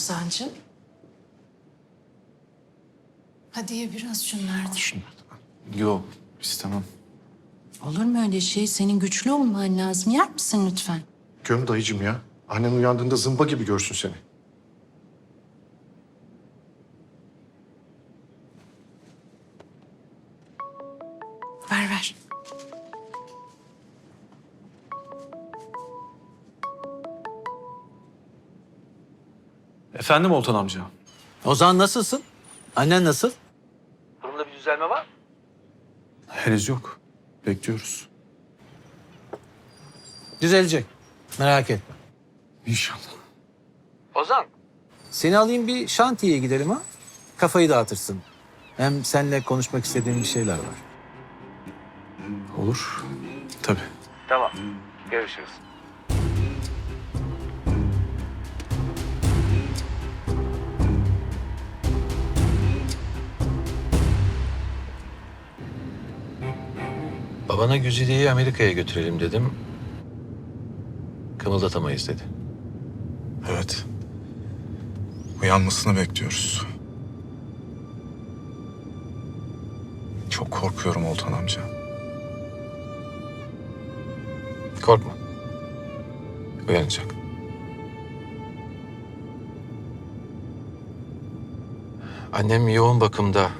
Ozancığım. Hadi ye biraz şunlardan. Yok istemem. Olur mu öyle şey? Senin güçlü olman lazım. Yer misin lütfen? Göm dayıcım ya. Annen uyandığında zımba gibi görsün seni. Efendim Oltan amca. Ozan nasılsın? Annen nasıl? Durumda bir düzelme var mı? Henüz yok. Bekliyoruz. Düzelecek. Merak etme. İnşallah. Ozan. Seni alayım bir şantiyeye gidelim ha. Kafayı dağıtırsın. Hem seninle konuşmak istediğim bir şeyler var. Olur. Tabii. Tamam. Görüşürüz. Babana Güzide'yi Amerika'ya götürelim dedim. Kımıldatamayız dedi. Evet. Uyanmasını bekliyoruz. Çok korkuyorum Oltan amca. Korkma. Uyanacak. Annem yoğun bakımda.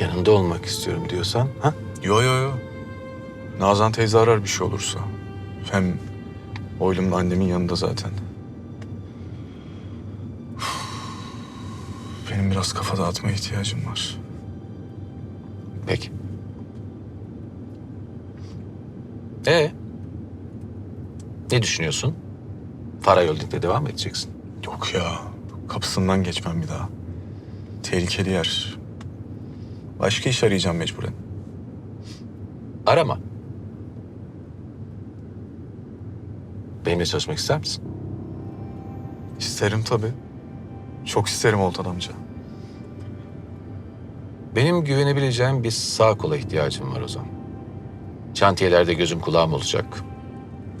Yanında olmak istiyorum diyorsan, ha? Yo yo yo. Nazan teyze arar bir şey olursa. Hem oğlum da annemin yanında zaten. Benim biraz kafa dağıtmaya ihtiyacım var. Peki. Ee? Ne düşünüyorsun? Fara Holding'de devam mı edeceksin? Yok ya. Kapısından geçmem bir daha. Tehlikeli yer. Başka iş arayacağım mecburen. Arama. Benimle çalışmak ister misin? İsterim tabii. Çok isterim Oltan amca. Benim güvenebileceğim bir sağ kola ihtiyacım var Ozan. Şantiyelerde gözüm kulağım olacak.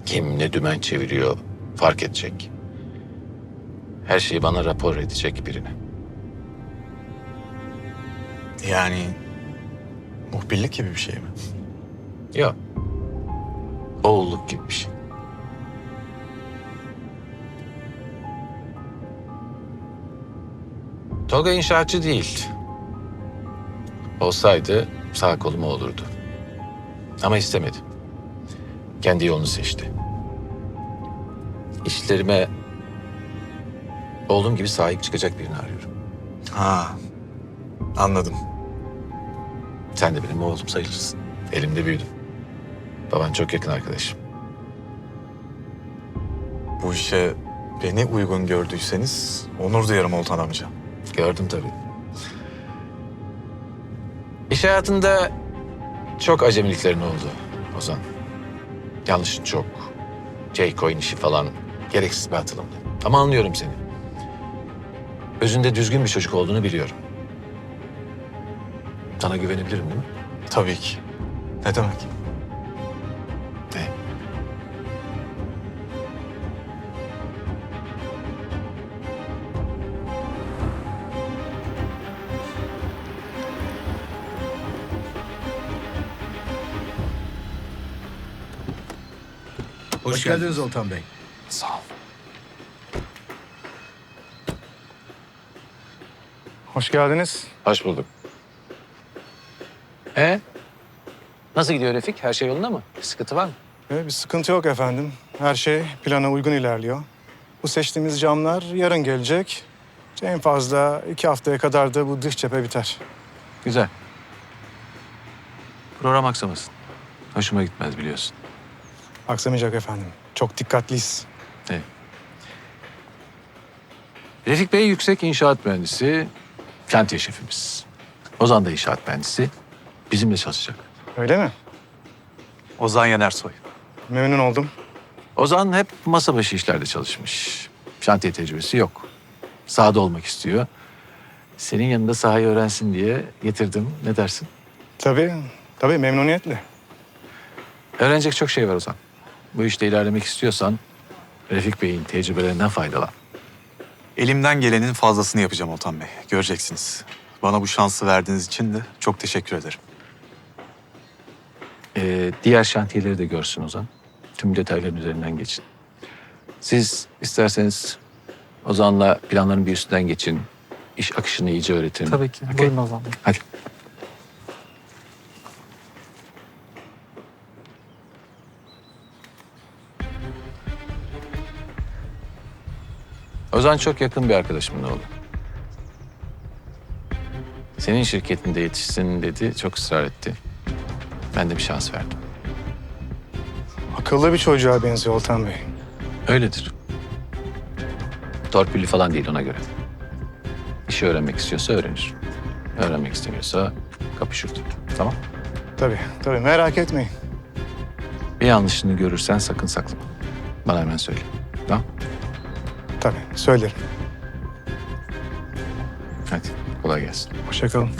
Kim ne dümen çeviriyor fark edecek. Her şeyi bana rapor edecek birine. Yani muhbirlik gibi bir şey mi? Yok. Oğulluk gibi bir şey. Tolga inşaatçı değil. Olsaydı sağ koluma olurdu. Ama istemedi. Kendi yolunu seçti. İşlerime oğlum gibi sahip çıkacak birini arıyorum. Ha, anladım. Sen de benim oğlum sayılırsın. Elimde büyüdüm. Baban çok yakın arkadaşım. Bu işe beni uygun gördüyseniz onur duyarım Oltan amca. Gördüm tabii. İş hayatında çok acemiliklerin oldu Ozan. Yanlışın çok. J-Coin işi falan gereksiz bir atılımdı. Ama anlıyorum seni. Özünde düzgün bir çocuk olduğunu biliyorum. Sana güvenebilirim değil mi? Tabii ki. Ne demek? Hoş, geldiniz Oltan Bey. Sağ ol. Hoş geldiniz. Hoş bulduk. E? Nasıl gidiyor Refik? Her şey yolunda mı? Bir sıkıntı var mı? Ee, bir sıkıntı yok efendim. Her şey plana uygun ilerliyor. Bu seçtiğimiz camlar yarın gelecek. En fazla iki haftaya kadar da bu dış cephe biter. Güzel. Program aksamasın. Hoşuma gitmez biliyorsun. Aksamayacak efendim. Çok dikkatliyiz. Evet. Refik Bey yüksek inşaat mühendisi, şantiye şefimiz. Ozan da inşaat mühendisi. Bizimle çalışacak. Öyle mi? Ozan Yenersoy. Memnun oldum. Ozan hep masa başı işlerde çalışmış. Şantiye tecrübesi yok. Sahada olmak istiyor. Senin yanında sahayı öğrensin diye getirdim. Ne dersin? Tabii, tabii memnuniyetle. Öğrenecek çok şey var Ozan. Bu işte ilerlemek istiyorsan Refik Bey'in tecrübelerinden faydalan. Elimden gelenin fazlasını yapacağım Oltan Bey. Göreceksiniz. Bana bu şansı verdiğiniz için de çok teşekkür ederim. Ee, diğer şantiyeleri de görsün Ozan. Tüm detayların üzerinden geçin. Siz isterseniz Ozan'la planların bir üstünden geçin. İş akışını iyice öğretin. Tabii ki. Okey? Buyurun Ozan Bey. Hadi. Ozan çok yakın bir arkadaşımın oğlu. Senin şirketinde yetişsin dedi, çok ısrar etti. Ben de bir şans verdim. Akıllı bir çocuğa benziyor Oltan Bey. Öyledir. Torpilli falan değil ona göre. İşi öğrenmek istiyorsa öğrenir. Öğrenmek istemiyorsa kapışır. Tamam. Tabii, tabii merak etmeyin. Bir yanlışını görürsen sakın saklama. Bana hemen söyle. Tamam. Tabii, söylerim. Hadi kolay gelsin. Hoşça kalın.